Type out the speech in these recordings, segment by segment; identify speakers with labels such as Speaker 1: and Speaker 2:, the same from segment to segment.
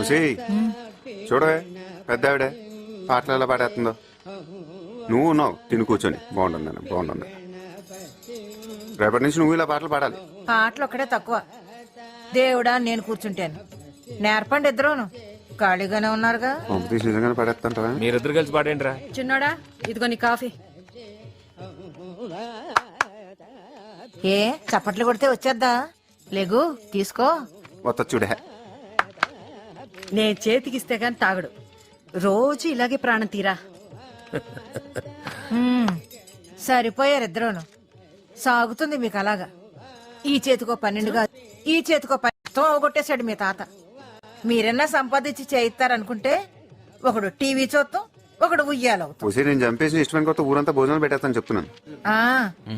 Speaker 1: ఉసి చూడవే పెద్ద ఆవిడ పాటలు ఎలా పాడేస్తుందో? నువ్వు ఉన్నావు తిని కూర్చొని. బాగుంటుంది నాన్న బాగుంటుంది. రేపటి నుంచి నువ్వు ఇలా పాటలు పాడాలి.
Speaker 2: పాటలు ఒక్కడే తక్కువ. దేవుడా నేను కూర్చుంటాను. నేర్పండి ఇద్దరును. ఖాళీగానే ఉన్నారుగా.
Speaker 1: నిజంగానే పాడేస్తుంటావా?
Speaker 3: మీరిద్దరు కలిసి పాడేంట్రా
Speaker 2: చిన్నోడా ఇదిగో నీ కాఫీ. ఏ చప్పట్లు కొడితే వచ్చేద్దా? లేగు తీసుకో.
Speaker 1: మొత్తం చూడే.
Speaker 4: నేను చేతికిస్తే కానీ తాగడు. రోజు ఇలాగే ప్రాణం తీరా.
Speaker 2: మ్మ్. సరిపోయారు ఇద్దరును. సాగుతుంది మీకు అలాగా. ఈ చేతికో పన్నెండుగా ఈ చేతికో పన్నెండు అవగొట్టేశాడు మీ తాత. మీరన్నా సంపాదించి చేయిస్తారనుకుంటే ఒకడు టీవీ చూస్తాం ఒకడు ఉయ్యాలవుతాం
Speaker 1: ఉసి నేను చంపేసి ఇష్టమైన కొత్త ఊరంతా భోజనాలు పెట్టేస్తాను చెప్తున్నాను.
Speaker 2: ఆ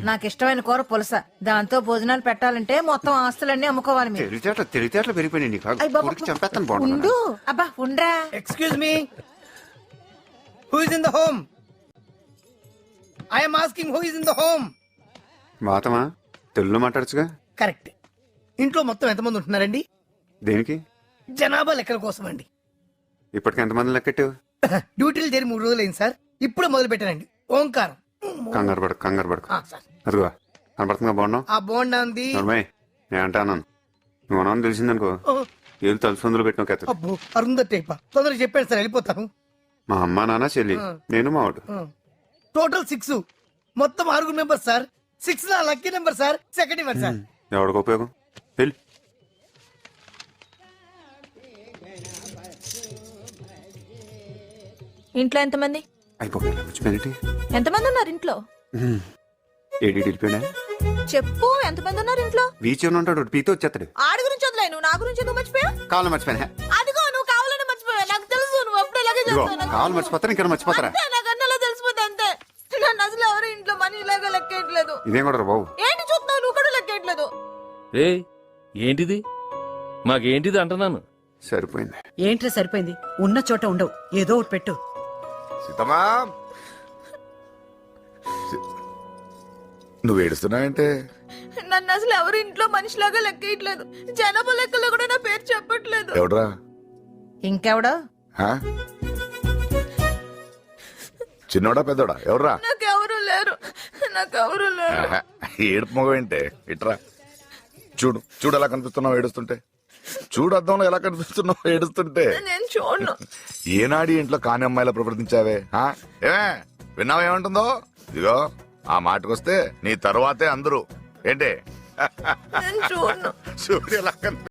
Speaker 2: నాకు ఇష్టమైన కూర పులస. దాంతో భోజనాలు పెట్టాలంటే మొత్తం ఆస్తులన్నీ అమ్ముకోవాలి మీరు.
Speaker 1: తెలివితేటలు తెలివితేటలు పెరిగిపోయినాయి నీకు.
Speaker 2: బాబా,
Speaker 1: చంపేస్తాను బాగుంటుంది
Speaker 2: ఉండు. అబ్బా ఉండ్రా.
Speaker 5: Excuse me. Who is in the home? I am asking who is in the home.
Speaker 1: మాతమా? తెలుగులో మాట్లాడచ్చుగా?
Speaker 5: కరెక్ట్ ఇంట్లో మొత్తం ఎంతమంది ఉంటున్నారండి?
Speaker 1: దేనికి?
Speaker 5: జనాభా లెక్కల కోసం అండి
Speaker 1: ఇప్పటికి ఎంతమంది లెక్కెట్టావు?
Speaker 5: డ్యూటీలు చేరి మూడు రోజులు అయింది సార్. ఇప్పుడు మొదలు పెట్టానండి ఓంకారం.
Speaker 1: కంగారు పడకు కంగారు పడకు.
Speaker 5: ఆ, సార్.
Speaker 1: అదిగో బాగున్నావు?
Speaker 5: ఆ బోండా ఉంది
Speaker 1: నర్మయ్ నేను నువ్వు అన్నాను తెలిసిందనుకో. ఏళ్ళు తలుసుందులో పెట్టిన కథ
Speaker 5: అబ్బో అరుంధతి అయిపో తొందరగా చెప్పాను సార్ వెళ్ళిపోతాను.
Speaker 1: మా అమ్మ నాన్న చెల్లి నేను మా వాడు.
Speaker 5: Total six. మొత్తం ఆరుగురు మెంబర్స్ సార్. సిక్స్ నా lucky number sir second number sir.
Speaker 1: ఎవడికి ఉపయోగం? వెళ్ళి.
Speaker 2: ఇంట్లో ఎంతమంది?
Speaker 1: అయిపోయింది
Speaker 2: ఎంతమంది ఉన్నారు ఇంట్లో?
Speaker 1: ఏడి వెళ్ళిపోయినా
Speaker 2: చెప్పు ఎంతమంది ఉన్నారు ఇంట్లో?
Speaker 1: అని ఉంటాడు పీతో వచ్చేస్తాడు.
Speaker 2: ఆడి గురించి వదిలే నువ్వు నా గురించి ఎందుకు మర్చిపోయా
Speaker 1: కావాలి మర్చిపోయినా?
Speaker 2: అదిగో నువ్వు కావాలని మర్చిపోయా నాకు తెలుసు నువ్వు అప్పుడు ఇలాగే చేస్తావు
Speaker 1: కావాలి మర్చిపోతారా ఇంకా మర్చిపోతారా?
Speaker 2: నాకు అన్నలో తెలిసిపోతే అంతే. నన్ను అసలు ఎవరు ఇంట్లో మనిషిలాగా లెక్కేయట్లేదు.
Speaker 1: ఇదేం కూడా బాబు
Speaker 2: ఏంటి చూస్తున్నావు నువ్వు కూడా లెక్కేయట్లేదు.
Speaker 3: రే ఏంటిది? మాకేంటిది అంటున్నాను?
Speaker 1: సరిపోయింది.
Speaker 4: ఏంట్రా సరిపోయింది? ఉన్న చోట ఉండవు ఏదో ఒకటి పెట్టు.
Speaker 6: సీతమ్మా? నువ్వు ఏడుస్తున్నావంటే?
Speaker 2: నన్ను అసలు ఎవరు ఇంట్లో మనిషిలాగా లెక్కేయట్లేదు. జనాభా లెక్కలో కూడా నా పేరు చెప్పట్లేదు.
Speaker 6: ఎవడ్రా?
Speaker 2: ఇంకెవడో?
Speaker 6: హా? చిన్నోడా పెద్దోడా? ఎవడ్రా?
Speaker 2: నాకెవరు లేరు. నాకెవరు లేరు.
Speaker 6: ఆహా, ఏడుపు మొగం ఏంటే? ఇట్రా. చూడు చూడు ఎలా కనిపిస్తున్నావు ఏడుస్తుంటే. చూడు ఎలా కనిపిస్తున్నావు ఏడుస్తుంటే.
Speaker 2: నేను చూడను.
Speaker 6: ఏనాడి ఇంట్లో కాని అమ్మాయిలా ప్రవర్తించావే ఆ? ఏమే విన్నావా ఏమంటుందో? ఇదిగో ఆ మాటకొస్తే నీ తరువాతే అందరూ. ఏంటి?
Speaker 2: నేను చూడను.
Speaker 6: చూడు ఎలా కనిపి